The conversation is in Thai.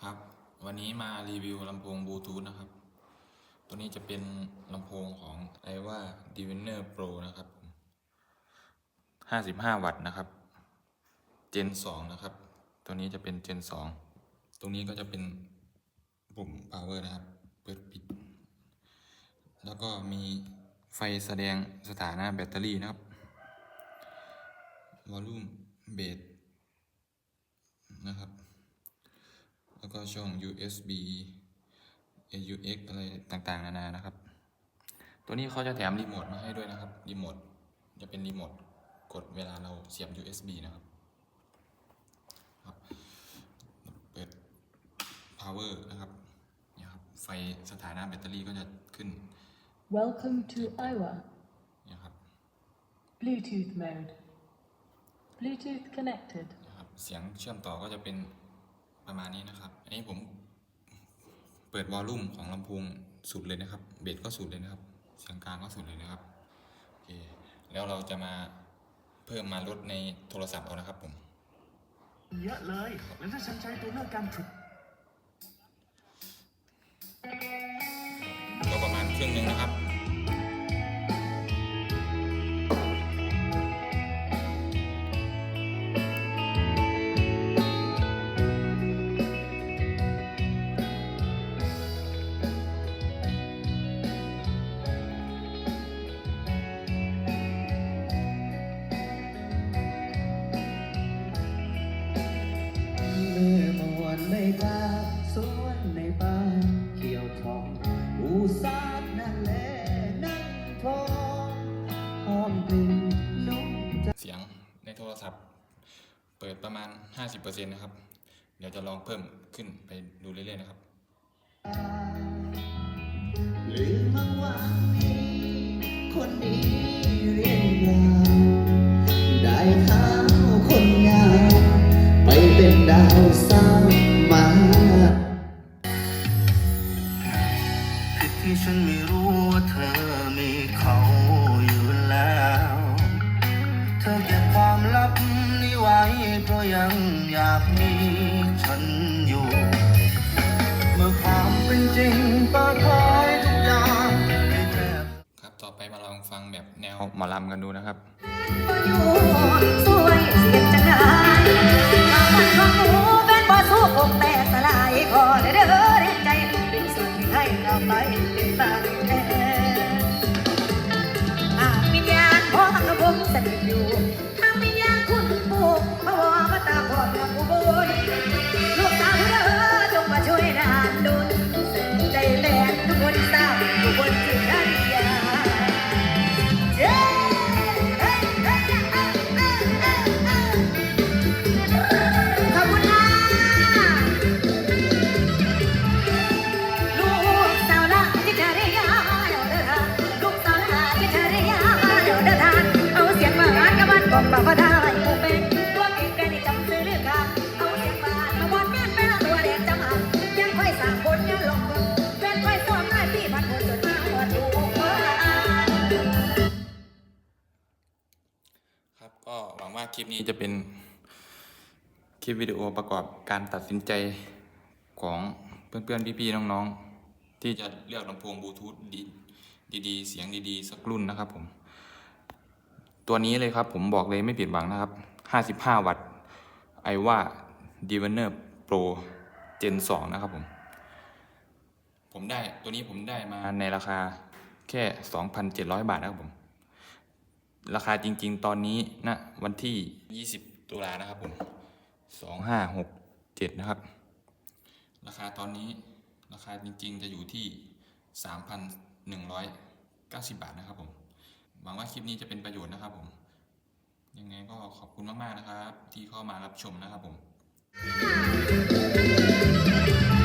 ครับ วันนี้มารีวิวลำโพงบลูทูธนะครับ ตัวนี้จะเป็นลำโพงของไอว่า d i v i n e r Pro นะครับ55 วัตต์นะครับ Gen 2 นะครับ ตัวนี้จะเป็น Gen 2 ตรงนี้ก็จะเป็นปุ่ม power นะครับ เปิดปิด แล้วก็มีไฟแสดงสถานะแบตเตอรี่นะครับ วอลลุ่มเบสนะครับ แล้วก็ช่อง USB AUX อะไรต่างๆ นานานะครับ ตัวนี้เขาจะแถมรีโมทมาให้ด้วยนะครับ รีโมทจะเป็นรีโมทกดเวลาเราเสียบ USB นะครับครับเปิด power นะครับเนี่ยครับ ไฟสถานะแบตเตอรี่ก็จะขึ้น Welcome to Iowa. เนี่ยครับ Bluetooth mode. Bluetooth connected. นะครับ เสียงเชื่อมต่อก็จะเป็น ประมาณนี้นะครับ อันนี้ผมเปิดวอลลุ่มของลำโพงสุดเลยนะครับ เบสก็สุดเลยนะครับ เสียงกลางก็สุดเลยนะครับโอเคแล้วเราจะมาเพิ่มมาลดในโทรศัพท์เอานะครับผมเยอะเลยแล้วถ้าฉันใช้ตัวเลือกการฝึกก็ประมาณครึ่งหนึ่งนะครับ ศัพท์ เปิดประมาณ 50%นะครับ เดี๋ยวจะลองเพิ่มขึ้นไปดูเรื่อยๆนะครับหรือมังวันนี้คนดีเรียนราวได้ข้าวคนงามไปเป็นดาวสาวมาผิดที่ฉันไม่รู้ว่าเธอมีเขาอยู่แล้วเธอเก็บความลับนี้ไว้เพราะยังอยากมีฉันอยู่ เมื่อความเป็นจริงเปิดเผยทุกอย่างให้แทบครับต่อไปมาลองฟังแบบแนวหมอลำกันดูนะครับอยู่สวยเสียงจังไดข้าวมันของหมูเป็น ครับ ก็หวังว่าคลิปนี้จะเป็นคลิปวิดีโอประกอบการตัดสินใจของเพื่อนๆพี่ๆน้องๆ ที่จะเลือกลำโพงบลูทูธดีดีๆเสียงดีๆ สักรุ่นนะครับผม ตัวนี้เลยครับผมบอกเลยไม่ผิดหวังนะครับ 55 วัตต์ไอว่า d i v i n e r Pro Gen 2นะครับผม ผมได้ตัวนี้ผมได้มาในราคาแค่ 2,700 บาทนะครับผม ราคาจริง ๆ ตอนนี้ณวันที่ 20 ตุลานะครับผม2567 นะครับ ราคาตอนนี้ราคาจริง ๆ จะอยู่ที่ 3,190 บาทนะครับผมหวังว่าคลิปนี้จะเป็นประโยชน์นะครับผมยังไงก็ขอบคุณมาก ๆ นะครับ ที่เข้ามารับชมนะครับผมข